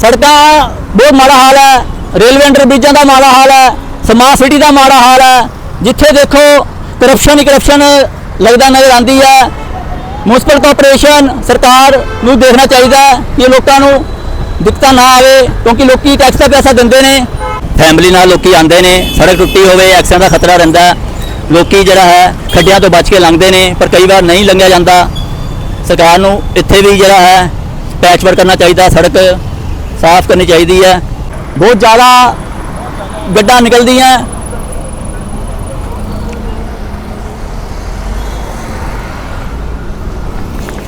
ਸੜਕਾਂ ਬਹੁਤ ਮਾੜਾ ਹਾਲ ਹੈ, ਰੇਲਵੇ ਅੰਡਰ ਬ੍ਰਿਜਾਂ ਦਾ ਮਾੜਾ ਹਾਲ ਹੈ, ਸਮਾਰਟ ਸਿਟੀ ਦਾ ਮਾੜਾ ਹਾਲ ਹੈ, ਜਿੱਥੇ ਦੇਖੋ ਕਰਪਸ਼ਨ ਹੀ ਕਰਪਸ਼ਨ ਲੱਗਦਾ ਨਜ਼ਰ ਆਉਂਦੀ ਹੈ। ਮਿਊਨਿਸਪਲ ਕਾਰਪੋਰੇਸ਼ਨ ਸਰਕਾਰ ਨੂੰ ਦੇਖਣਾ ਚਾਹੀਦਾ ਹੈ ਕਿ ਲੋਕਾਂ ਨੂੰ ਦਿੱਕਤਾਂ ਨਾ ਆਵੇ, ਕਿਉਂਕਿ ਲੋਕੀ ਟੈਕਸ ਦਾ ਪੈਸਾ ਦਿੰਦੇ ਨੇ। ਫੈਮਿਲੀ ਨਾਲ ਲੋਕੀ ਆਉਂਦੇ ਨੇ, ਸੜਕ ਟੁੱਟੀ ਹੋਵੇ ਐਕਸੀਡੈਂਟ ਦਾ ਖਤਰਾ ਰਹਿੰਦਾ ਹੈ। ਲੋਕੀ ਜਿਹੜਾ ਹੈ, ਖੱਡਿਆਂ ਤੋਂ ਬਚ ਕੇ ਲੰਘਦੇ ਨੇ, ਪਰ ਕਈ ਵਾਰ ਨਹੀਂ ਲੰਘਿਆ ਜਾਂਦਾ। ਸਰਕਾਰ ਨੂੰ ਇੱਥੇ ਵੀ ਜਿਹੜਾ ਹੈ ਪੈਚ ਕਰਨਾ ਚਾਹੀਦਾ ਸੜਕ ਸਾਫ਼ ਕਰਨੀ ਚਾਹੀਦੀ ਹੈ। ਬਹੁਤ ਜ਼ਿਆਦਾ ਗੱਡਾਂ ਨਿਕਲਦੀਆਂ।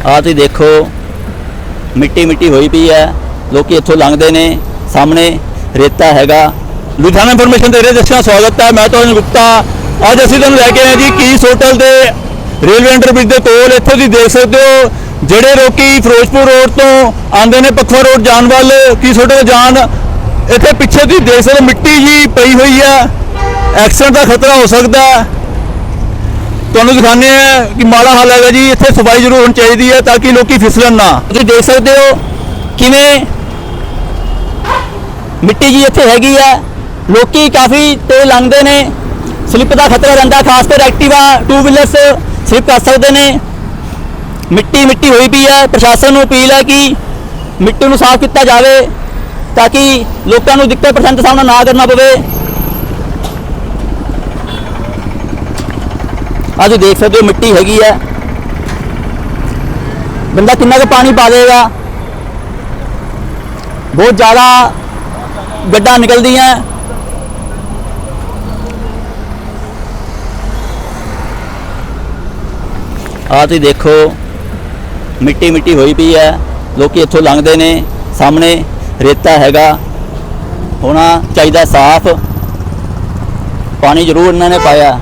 ਆਹ ਤੁਸੀਂ ਦੇਖੋ, ਮਿੱਟੀ ਮਿੱਟੀ ਹੋਈ ਪਈ ਹੈ। ਲੋਕੀ ਇੱਥੋਂ ਲੰਘਦੇ ਨੇ, ਸਾਹਮਣੇ ਰੇਤਾ ਹੈਗਾ। ਲੁਧਿਆਣਾ ਇਨਫੋਰਮੇਸ਼ਨ ਦੇ ਰਹੇ ਦਰਸ਼ਕਾਂ ਸਵਾਗਤ ਹੈ। ਮੈਂ ਤੁਹਾਨੂੰ ਗੁਪਤਾ, ਅੱਜ ਅਸੀਂ ਤੁਹਾਨੂੰ ਲੈ ਕੇ ਆਏ ਜੀ, ਕੀਸ ਹੋਟਲ ਦੇ ਰੇਲਵੇ ਅੰਡਰਬ੍ਰਿਜ ਦੇ ਕੋਲ। ਇੱਥੇ ਤੁਸੀਂ ਦੇਖ ਸਕਦੇ ਹੋ ਜਿਹੜੇ ਲੋਕੀ ਫਿਰੋਜ਼ਪੁਰ ਰੋਡ ਤੋਂ ਆਉਂਦੇ ਨੇ ਪਖਵਾ ਰੋਡ ਜਾਣ ਵੱਲ ਕੀਸ ਹੋਟਲ ਜਾਣ? ਇੱਥੇ ਪਿੱਛੇ ਤੁਸੀਂ ਦੇਖ ਸਕਦੇ ਹੋ, ਮਿੱਟੀ ਜੀ ਪਈ ਹੋਈ ਹੈ। ਐਕਸੀਡੈਂਟ ਦਾ ਖਤਰਾ ਹੋ ਸਕਦਾ ਹੈ। ਤੁਹਾਨੂੰ ਦਿਖਾਉਂਦੇ ਆ ਕਿ ਮਾੜਾ ਹਾਲ ਹੈਗਾ ਜੀ, ਇੱਥੇ ਸਫ਼ਾਈ ਜ਼ਰੂਰ ਹੋਣੀ ਚਾਹੀਦੀ ਹੈ ਤਾਂ ਕਿ ਲੋਕੀ ਫਿਸਲਣ ਨਾ। ਤੁਸੀਂ ਦੇਖ ਸਕਦੇ ਹੋ ਕਿਵੇਂ ਮਿੱਟੀ ਜੀ ਇੱਥੇ ਹੈਗੀ ਹੈ। ਲੋਕੀ ਕਾਫੀ ਤੇ ਲੰਘਦੇ ਨੇ। ਸਲਿੱਪ ਦਾ ਖਤਰਾ ਰਹਿੰਦਾ, ਖਾਸ ਕਰ ਐਕਟਿਵਾ ਟੂ ਵੀਲਰਸ ਸਲਿੱਪ ਕਰ ਸਕਦੇ ਨੇ। ਮਿੱਟੀ ਮਿੱਟੀ ਹੋਈ ਪਈ ਹੈ ਪ੍ਰਸ਼ਾਸਨ ਨੂੰ ਅਪੀਲ ਹੈ ਕਿ ਮਿੱਟੀ ਨੂੰ ਸਾਫ਼ ਕੀਤਾ ਜਾਵੇ ਤਾਂ ਕਿ ਲੋਕਾਂ ਨੂੰ ਦਿੱਕਤ ਪਰੇਸ਼ਾਨੀ ਦਾ ਸਾਹਮਣਾ ਨਾ ਕਰਨਾ ਪਵੇ। ਅੱਜ ਦੇਖ ਸਕਦੇ ਹੋ ਮਿੱਟੀ ਹੈਗੀ ਹੈ ਬੰਦਾ ਕਿੰਨਾ ਕੁ ਪਾਣੀ ਪਾ ਦੇਗਾ ਬਹੁਤ ਜ਼ਿਆਦਾ ਗੱਡਾਂ ਨਿਕਲਦੀਆਂ। ਆਹ ਤੁਸੀਂ ਦੇਖੋ। ਮਿੱਟੀ ਮਿੱਟੀ ਹੋਈ ਪਈ ਹੈ। ਲੋਕੀ ਇੱਥੋਂ ਲੰਘਦੇ ਨੇ। ਸਾਹਮਣੇ ਰੇਤਾ ਹੈਗਾ। ਹੋਣਾ ਚਾਹੀਦਾ ਸਾਫ਼। ਪਾਣੀ ਜ਼ਰੂਰ ਇਹਨਾਂ ਨੇ ਪਾਇਆ।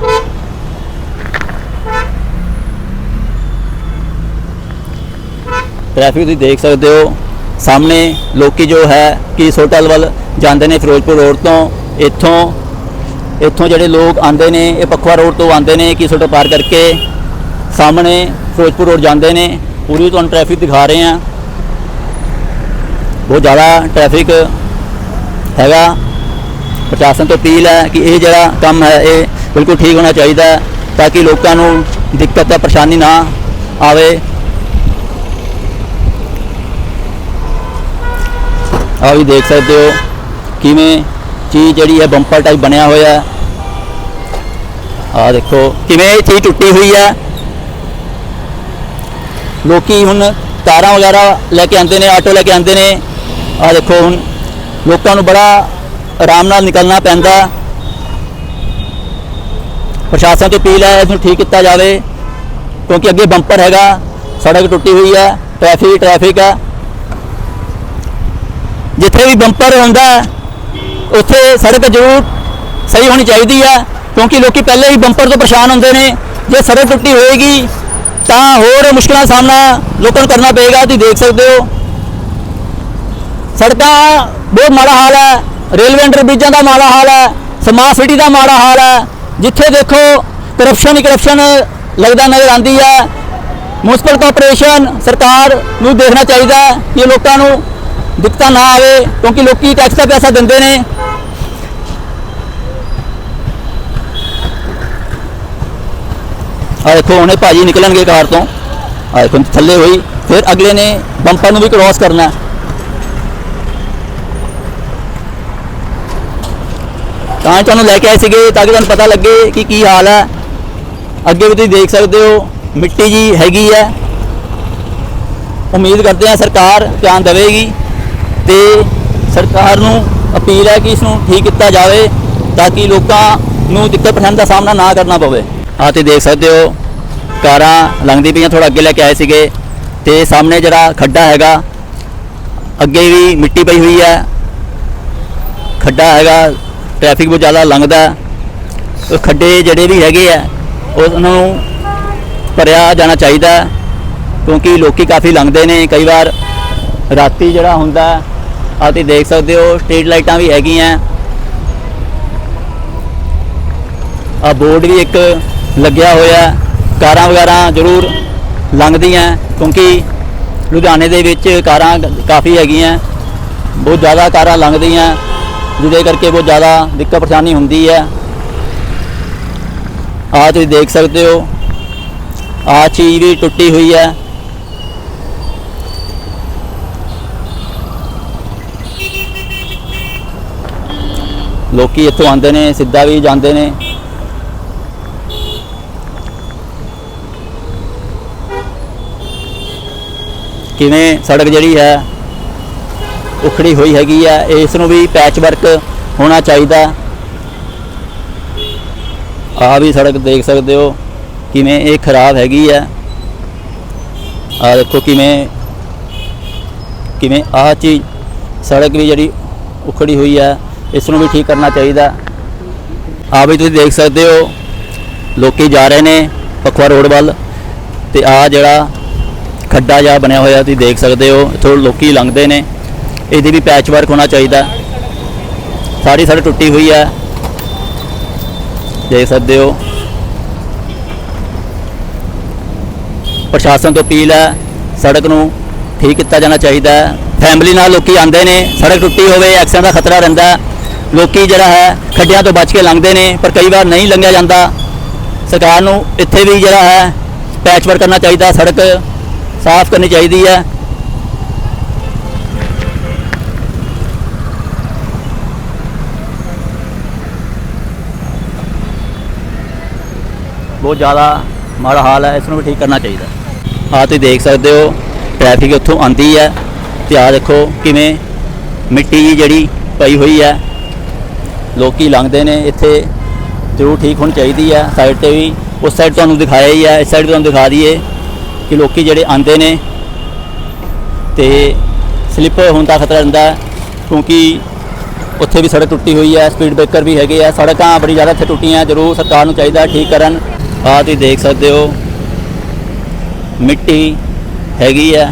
ਟ੍ਰੈਫਿਕ ਤੁਸੀਂ ਦੇਖ ਸਕਦੇ ਹੋ। ਸਾਹਮਣੇ ਲੋਕੀ ਜੋ ਹੈ, ਕਿ ਹੋਟਲ ਵੱਲ ਜਾਂਦੇ ਨੇ ਫਿਰੋਜ਼ਪੁਰ ਰੋਡ ਤੋਂ। ਇੱਥੋਂ ਇੱਥੋਂ ਜਿਹੜੇ ਲੋਕ ਆਉਂਦੇ ਨੇ, ਇਹ ਪਖਵਾ ਰੋਡ ਤੋਂ ਆਉਂਦੇ ਨੇ, ਕਿ ਹੋਟਲ ਪਾਰ ਕਰਕੇ। ਸਾਹਮਣੇ ਫਿਰੋਜ਼ਪੁਰ ਰੋਡ ਜਾਂਦੇ ਨੇ। ਪੂਰੀ ਤੁਹਾਨੂੰ ਟ੍ਰੈਫਿਕ ਦਿਖਾ ਰਹੇ ਹਾਂ। ਬਹੁਤ ਜ਼ਿਆਦਾ ਟ੍ਰੈਫਿਕ ਹੈਗਾ। ਪ੍ਰਸ਼ਾਸਨ ਤੋਂ ਅਪੀਲ ਹੈ ਕਿ ਇਹ ਜਿਹੜਾ ਕੰਮ ਹੈ, ਇਹ ਬਿਲਕੁਲ ਠੀਕ ਹੋਣਾ ਚਾਹੀਦਾ ਹੈ ਤਾਂ ਕਿ ਲੋਕਾਂ ਨੂੰ ਦਿੱਕਤ ਜਾਂ ਪਰੇਸ਼ਾਨੀ ਨਾ ਆਵੇ। ਆ ਵੀ ਦੇਖ ਸਕਦੇ ਹੋ ਕਿਵੇਂ ਚੀਜ਼ ਜਿਹੜੀ ਹੈ ਬੰਪਰ ਟਾਈਪ ਬਣਿਆ ਹੋਇਆ ਹੈ। ਆ ਦੇਖੋ, ਕਿਵੇਂ ਇਹ ਚੀਜ਼ ਟੁੱਟੀ ਹੋਈ ਹੈ। ਲੋਕੀ ਹੁਣ ਤਾਰਾਂ ਵਗੈਰਾ ਲੈ ਕੇ ਆਉਂਦੇ ਨੇ, ਆਟੋ ਲੈ ਕੇ ਆਉਂਦੇ ਨੇ। ਆ ਦੇਖੋ ਹੁਣ ਲੋਕਾਂ ਨੂੰ ਬੜਾ ਆਰਾਮ ਨਾਲ ਨਿਕਲਣਾ ਪੈਂਦਾ। ਪ੍ਰਸ਼ਾਸਨ ਤੋਂ ਅਪੀਲ ਹੈ ਇਸ ਨੂੰ ਠੀਕ ਕੀਤਾ ਜਾਵੇ, ਕਿਉਂਕਿ ਅੱਗੇ ਬੰਪਰ ਹੈਗਾ, ਸੜਕ ਟੁੱਟੀ ਹੋਈ ਹੈ, ਟ੍ਰੈਫਿਕ ਟ੍ਰੈਫਿਕ ਹੈ। ਜਿੱਥੇ ਵੀ ਬੰਪਰ ਹੁੰਦਾ, ਉੱਥੇ ਸੜਕ ਜ਼ਰੂਰ ਸਹੀ ਹੋਣੀ ਚਾਹੀਦੀ ਹੈ, ਕਿਉਂਕਿ ਲੋਕੀ ਪਹਿਲੇ ਹੀ ਬੰਪਰ ਤੋਂ ਪਰੇਸ਼ਾਨ ਹੁੰਦੇ ਨੇ। ਜੇ ਸੜਕ ਟੁੱਟੀ ਹੋਏਗੀ ਤਾਂ ਹੋਰ ਮੁਸ਼ਕਲਾਂ ਦਾ ਸਾਹਮਣਾ ਲੋਕਾਂ ਨੂੰ ਕਰਨਾ ਪਏਗਾ, ਤੁਸੀਂ ਦੇਖ ਸਕਦੇ ਹੋ। ਸੜਕਾਂ ਬਹੁਤ ਮਾੜਾ ਹਾਲ ਹੈ, ਰੇਲਵੇ ਅੰਡਰ ਬ੍ਰਿਜਾਂ ਦਾ ਮਾੜਾ ਹਾਲ ਹੈ ਸਮਾਰਟ ਸਿਟੀ ਦਾ ਮਾੜਾ ਹਾਲ ਹੈ। ਜਿੱਥੇ ਦੇਖੋ ਕਰਪਸ਼ਨ ਹੀ ਕਰਪਸ਼ਨ ਲੱਗਦਾ ਨਜ਼ਰ ਆਉਂਦੀ ਹੈ। ਮਿਊਨਿਸਪਲ ਕਾਰਪੋਰੇਸ਼ਨ ਸਰਕਾਰ ਨੂੰ ਦੇਖਣਾ ਚਾਹੀਦਾ ਹੈ ਕਿ ਲੋਕਾਂ ਨੂੰ ਦਿੱਕਤਾਂ ਨਾ ਆਵੇ, ਕਿਉਂਕਿ ਲੋਕੀ ਟੈਕਸ ਦਾ ਪੈਸਾ ਦਿੰਦੇ ਨੇ। ਆ ਦੇਖੋ, ਹੁਣੇ ਭਾਜੀ ਨਿਕਲਣਗੇ ਕਾਰ ਤੋਂ। ਆ ਦੇਖੋ, ਥੱਲੇ ਹੋਈ। ਫਿਰ ਅਗਲੇ ਨੇ ਬੰਪਰ ਨੂੰ ਵੀ ਕ੍ਰੋਸ ਕਰਨਾ ਤਾਂ ਤੁਹਾਨੂੰ ਲੈ ਕੇ ਆਏ ਸੀਗੇ, ਤਾਂ ਕਿ ਤੁਹਾਨੂੰ ਪਤਾ ਲੱਗੇ ਕਿ ਕੀ ਹਾਲ ਹੈ। ਅੱਗੇ ਵੀ ਤੁਸੀਂ ਦੇਖ ਸਕਦੇ ਹੋ, ਮਿੱਟੀ ਜੀ ਹੈਗੀ ਹੈ। ਉਮੀਦ ਕਰਦੇ ਹਾਂ ਸਰਕਾਰ ਧਿਆਨ ਦੇਵੇਗੀ ਤੇ ਸਰਕਾਰ ਨੂੰ ਅਪੀਲ ਹੈ ਕਿ ਇਸ ਨੂੰ ਠੀਕ ਕੀਤਾ ਜਾਵੇ, ਤਾਂ ਕਿ ਲੋਕਾਂ ਨੂੰ ਦਿੱਕਤ ਪਰੇਸ਼ਾਨੀ ਦਾ ਸਾਹਮਣਾ ਨਾ ਕਰਨਾ ਪਵੇ। ਆਹ ਤੇ ਦੇਖ ਸਕਦੇ ਹੋ ਕਾਰਾਂ ਲੰਘਦੀ ਪਈਆਂ ਥੋੜਾ ਅੱਗੇ ਲੈ ਕੇ ਆਏ ਸੀਗੇ ਤੇ ਸਾਹਮਣੇ ਜਿਹੜਾ ਖੱਡਾ ਹੈਗਾ, ਅੱਗੇ ਵੀ ਮਿੱਟੀ ਪਈ ਹੋਈ ਹੈ। ਖੱਡਾ ਹੈਗਾ, ਟ੍ਰੈਫਿਕ ਬਹੁਤ ਜ਼ਿਆਦਾ ਲੰਘਦਾ ਉਹ ਖੱਡੇ ਜਿਹੜੇ ਵੀ ਹੈਗੇ ਆ ਉਹ ਉਹਨਾਂ ਨੂੰ ਭਰਿਆ ਜਾਣਾ ਚਾਹੀਦਾ ਕਿਉਂਕਿ ਲੋਕੀ ਕਾਫੀ ਲੰਘਦੇ ਨੇ। ਕਈ ਵਾਰ ਰਾਤੀ ਜਿਹੜਾ ਹੁੰਦਾ ਆ ਤੁਸੀਂ ਦੇਖ ਸਕਦੇ ਹੋ, ਸਟਰੀਟ ਲਾਈਟਾਂ ਵੀ ਹੈਗੀਆਂ। ਆ ਬੋਰਡ ਵੀ ਇੱਕ ਲੱਗਿਆ ਹੋਇਆ ਕਾਰਾਂ ਵਗੈਰਾ ਜ਼ਰੂਰ ਲੰਘਦੀਆਂ, ਕਿਉਂਕਿ ਲੁਧਿਆਣੇ ਦੇ ਵਿੱਚ ਕਾਰਾਂ ਕਾਫੀ ਹੈਗੀਆਂ, ਬਹੁਤ ਜ਼ਿਆਦਾ ਕਾਰਾਂ ਲੰਘਦੀਆਂ, ਜਿਹਦੇ ਕਰਕੇ ਬਹੁਤ ਜ਼ਿਆਦਾ ਦਿੱਕਤ ਪਰੇਸ਼ਾਨੀ ਹੁੰਦੀ ਹੈ। ਆਹ ਤੁਸੀਂ ਦੇਖ ਸਕਦੇ ਹੋ ਆ ਚੀਜ਼ ਵੀ ਟੁੱਟੀ ਹੋਈ ਹੈ। ਲੋਕੀ ਇੱਥੋਂ ਆਉਂਦੇ ਨੇ, ਸਿੱਧਾ ਵੀ ਜਾਂਦੇ ਨੇ। ਕਿਵੇਂ ਸੜਕ ਜਿਹੜੀ ਹੈ ਉਖੜੀ ਹੋਈ ਹੈਗੀ ਆ, ਇਸ ਨੂੰ ਵੀ ਪੈਚ ਵਰਕ ਹੋਣਾ ਚਾਹੀਦਾ। ਆ ਵੀ ਸੜਕ ਦੇਖ ਸਕਦੇ ਹੋ ਕਿਵੇਂ ਇਹ ਖਰਾਬ ਹੈਗੀ ਆ। ਆ ਦੇਖੋ ਕਿਵੇਂ ਕਿਵੇਂ ਆਹ ਚੀਜ਼ ਸੜਕ ਵੀ ਜਿਹੜੀ ਉਖੜੀ ਹੋਈ ਆ, ਇਸ ਨੂੰ ਵੀ ਠੀਕ ਕਰਨਾ ਚਾਹੀਦਾ। ਆ ਵੀ ਤੁਸੀਂ ਦੇਖ ਸਕਦੇ ਹੋ, ਲੋਕੀ ਜਾ ਰਹੇ ਨੇ ਪਖਵਾ ਰੋਡ ਵੱਲ ਤੇ ਆ ਜਿਹੜਾ ਖੱਡਾ ਜਿਹਾ ਬਣਿਆ ਹੋਇਆ ਤੁਸੀਂ ਦੇਖ ਸਕਦੇ ਹੋ, ਇੱਥੋਂ ਲੋਕੀ ਲੰਘਦੇ ਨੇ। ਇਹਦੀ ਵੀ ਪੈਚ ਵਰਕ ਹੋਣਾ ਚਾਹੀਦਾ। ਸਾਰੀ ਸੜਕ ਟੁੱਟੀ ਹੋਈ ਹੈ। ਦੇਖ ਸਕਦੇ ਹੋ। ਪ੍ਰਸ਼ਾਸਨ ਤੋਂ ਅਪੀਲ ਹੈ, ਸੜਕ ਨੂੰ ਠੀਕ ਕੀਤਾ ਜਾਣਾ ਚਾਹੀਦਾ ਹੈ। ਫੈਮਿਲੀ ਨਾਲ ਲੋਕੀ ਆਉਂਦੇ ਨੇ, ਸੜਕ ਟੁੱਟੀ ਹੋਵੇ ਐਕਸੀਡੈਂਟ ਦਾ ਖਤਰਾ ਰਹਿੰਦਾ ਹੈ। ਲੋਕੀ ਜਿਹੜਾ ਹੈ, ਖੱਡਿਆਂ ਤੋਂ ਬਚ ਕੇ ਲੰਘਦੇ ਨੇ, ਪਰ ਕਈ ਵਾਰ ਨਹੀਂ ਲੰਘਿਆ ਜਾਂਦਾ। ਸਰਕਾਰ ਨੂੰ ਇੱਥੇ ਵੀ ਜਿਹੜਾ ਹੈ ਪੈਚਵਰਕ ਕਰਨਾ ਚਾਹੀਦਾ ਸੜਕ। ਸਾਫ਼ ਕਰਨੀ ਚਾਹੀਦੀ ਹੈ। ਬਹੁਤ ਜ਼ਿਆਦਾ ਮਾੜਾ ਹਾਲ ਹੈ, ਇਸ ਨੂੰ ਵੀ ਠੀਕ ਕਰਨਾ ਚਾਹੀਦਾ ਆ ਤੁਸੀਂ ਦੇਖ ਸਕਦੇ ਹੋ ਟ੍ਰੈਫਿਕ ਉੱਥੋਂ ਆਂਦੀ ਹੈ ਤੇ ਆ ਦੇਖੋ ਕਿਵੇਂ ਮਿੱਟੀ ਜਿਹੜੀ ਪਈ ਹੋਈ ਹੈ। ਲੋਕੀ ਲੰਘਦੇ ਨੇ, ਇੱਥੇ ਜ਼ਰੂਰ ਠੀਕ ਹੋਣੀ ਚਾਹੀਦੀ ਹੈ। ਸਾਈਡ ਤੇ ਵੀ, ਉਸ ਸਾਈਡ ਤੁਹਾਨੂੰ ਦਿਖਾਇਆ ਹੀ ਹੈ, ਇਸ ਸਾਈਡ ਤੁਹਾਨੂੰ ਦਿਖਾ ਦਈਏ। ਕਿ ਲੋਕੀ ਜਿਹੜੇ ਆਂਦੇ ਨੇ ਤੇ ਸਲਿੱਪ ਹੋਣ ਦਾ ਖਤਰਾ ਰਹਿੰਦਾ ਕਿਉਂਕਿ ਉੱਥੇ ਵੀ ਸੜਕ ਟੁੱਟੀ ਹੋਈ ਹੈ ਸਪੀਡ ਬ੍ਰੇਕਰ ਵੀ ਹੈਗੇ ਆ, ਸੜਕਾਂ ਬੜੀ ਜ਼ਿਆਦਾ ਇੱਥੇ ਟੁੱਟੀਆਂ, ਜ਼ਰੂਰ ਸਰਕਾਰ ਨੂੰ ਚਾਹੀਦਾ ਠੀਕ ਕਰਨ। ਆਹ ਤੁਸੀਂ ਦੇਖ ਸਕਦੇ ਹੋ, ਮਿੱਟੀ ਹੈਗੀ ਆ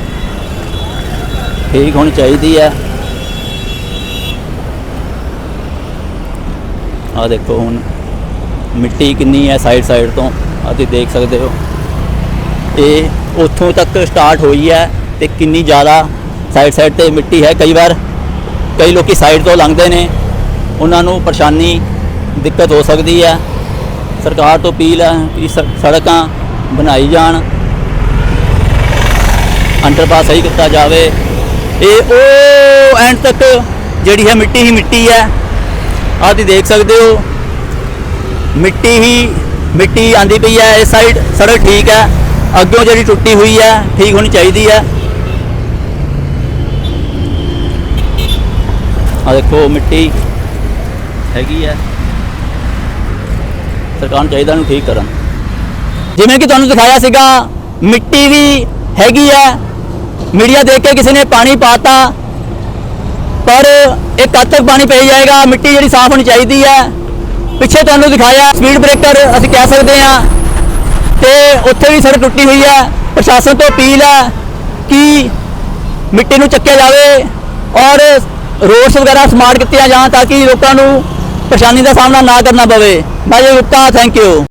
ਠੀਕ ਹੋਣੀ ਚਾਹੀਦੀ ਆ ਆਹ ਦੇਖੋ ਹੁਣ, ਮਿੱਟੀ ਕਿੰਨੀ ਹੈ ਸਾਈਡ ਸਾਈਡ ਤੋਂ, ਆਹ ਤੁਸੀਂ ਦੇਖ ਸਕਦੇ ਹੋ। ਇਹ ਉੱਥੋਂ ਤੱਕ ਸਟਾਰਟ ਹੋਈ ਹੈ ਤੇ ਕਿੰਨੀ ਜ਼ਿਆਦਾ ਸਾਈਡ ਸਾਈਡ ਤੇ ਮਿੱਟੀ ਹੈ। ਕਈ ਵਾਰ ਕਈ ਲੋਕੀ ਸਾਈਡ ਤੋਂ ਲੰਘਦੇ ਨੇ। ਉਹਨਾਂ ਨੂੰ ਪਰੇਸ਼ਾਨੀ, ਦਿੱਕਤ ਹੋ ਸਕਦੀ ਹੈ। ਸਰਕਾਰ ਤੋਂ ਅਪੀਲ ਹੈ ਕਿ ਸੜਕਾਂ ਬਣਾਈ ਜਾਣ। ਅੰਡਰਪਾਸ ਸਹੀ ਕੀਤਾ ਜਾਵੇ। ਇਹ ਉਹ ਐਂਡ ਤੱਕ ਜਿਹੜੀ ਹੈ ਮਿੱਟੀ ਹੀ ਮਿੱਟੀ ਹੈ। ਆਹ ਤੁਸੀਂ ਦੇਖ ਸਕਦੇ ਹੋ। ਮਿੱਟੀ ਹੀ ਮਿੱਟੀ ਆਂਦੀ ਪਈ ਹੈ। ਇਸ ਸਾਈਡ ਸੜਕ ਠੀਕ ਹੈ। ਅੱਗੋਂ ਜਿਹੜੀ ਟੁੱਟੀ ਹੋਈ ਹੈ ਠੀਕ ਹੋਣੀ ਚਾਹੀਦੀ ਹੈ ਆ ਦੇਖੋ, ਮਿੱਟੀ ਹੈਗੀ ਹੈ ਸਰਕਾਰ ਨੂੰ ਚਾਹੀਦਾ ਨੂੰ ਠੀਕ ਕਰਨ। ਜਿਵੇਂ ਕਿ ਤੁਹਾਨੂੰ ਦਿਖਾਇਆ ਸੀਗਾ, ਮਿੱਟੀ ਵੀ ਹੈਗੀ ਹੈ ਮੀਡੀਆ ਦੇਖ ਕੇ ਕਿਸੇ ਨੇ ਪਾਣੀ ਪਾਤਾ, ਪਰ ਇਹ ਕਦ ਤੱਕ ਪਾਣੀ ਪਈ ਜਾਏਗਾ, ਮਿੱਟੀ ਜਿਹੜੀ ਸਾਫ਼ ਹੋਣੀ ਚਾਹੀਦੀ ਹੈ ਪਿੱਛੇ ਤੁਹਾਨੂੰ ਦਿਖਾਇਆ ਸਪੀਡ ਬ੍ਰੇਕਰ ਅਸੀਂ ਕਹਿ ਸਕਦੇ ਹਾਂ ਤੇ ਉੱਥੇ ਵੀ ਸੜਕ ਟੁੱਟੀ ਹੋਈ ਹੈ ਪ੍ਰਸ਼ਾਸਨ ਤੋਂ ਅਪੀਲ ਹੈ ਕਿ ਮਿੱਟੀ ਨੂੰ ਚੱਕਿਆ ਜਾਵੇ ਔਰ ਰੋਡਸ ਵਗੈਰਾ ਸਮਾਰਟ ਕੀਤੀਆਂ ਜਾਣ ਤਾਂ ਕਿ ਲੋਕਾਂ ਨੂੰ ਪਰੇਸ਼ਾਨੀ ਦਾ ਸਾਹਮਣਾ ਨਾ ਕਰਨਾ ਪਵੇ। ਬਾਈ ਗੁਪਤਾ ਥੈਂਕ ਯੂ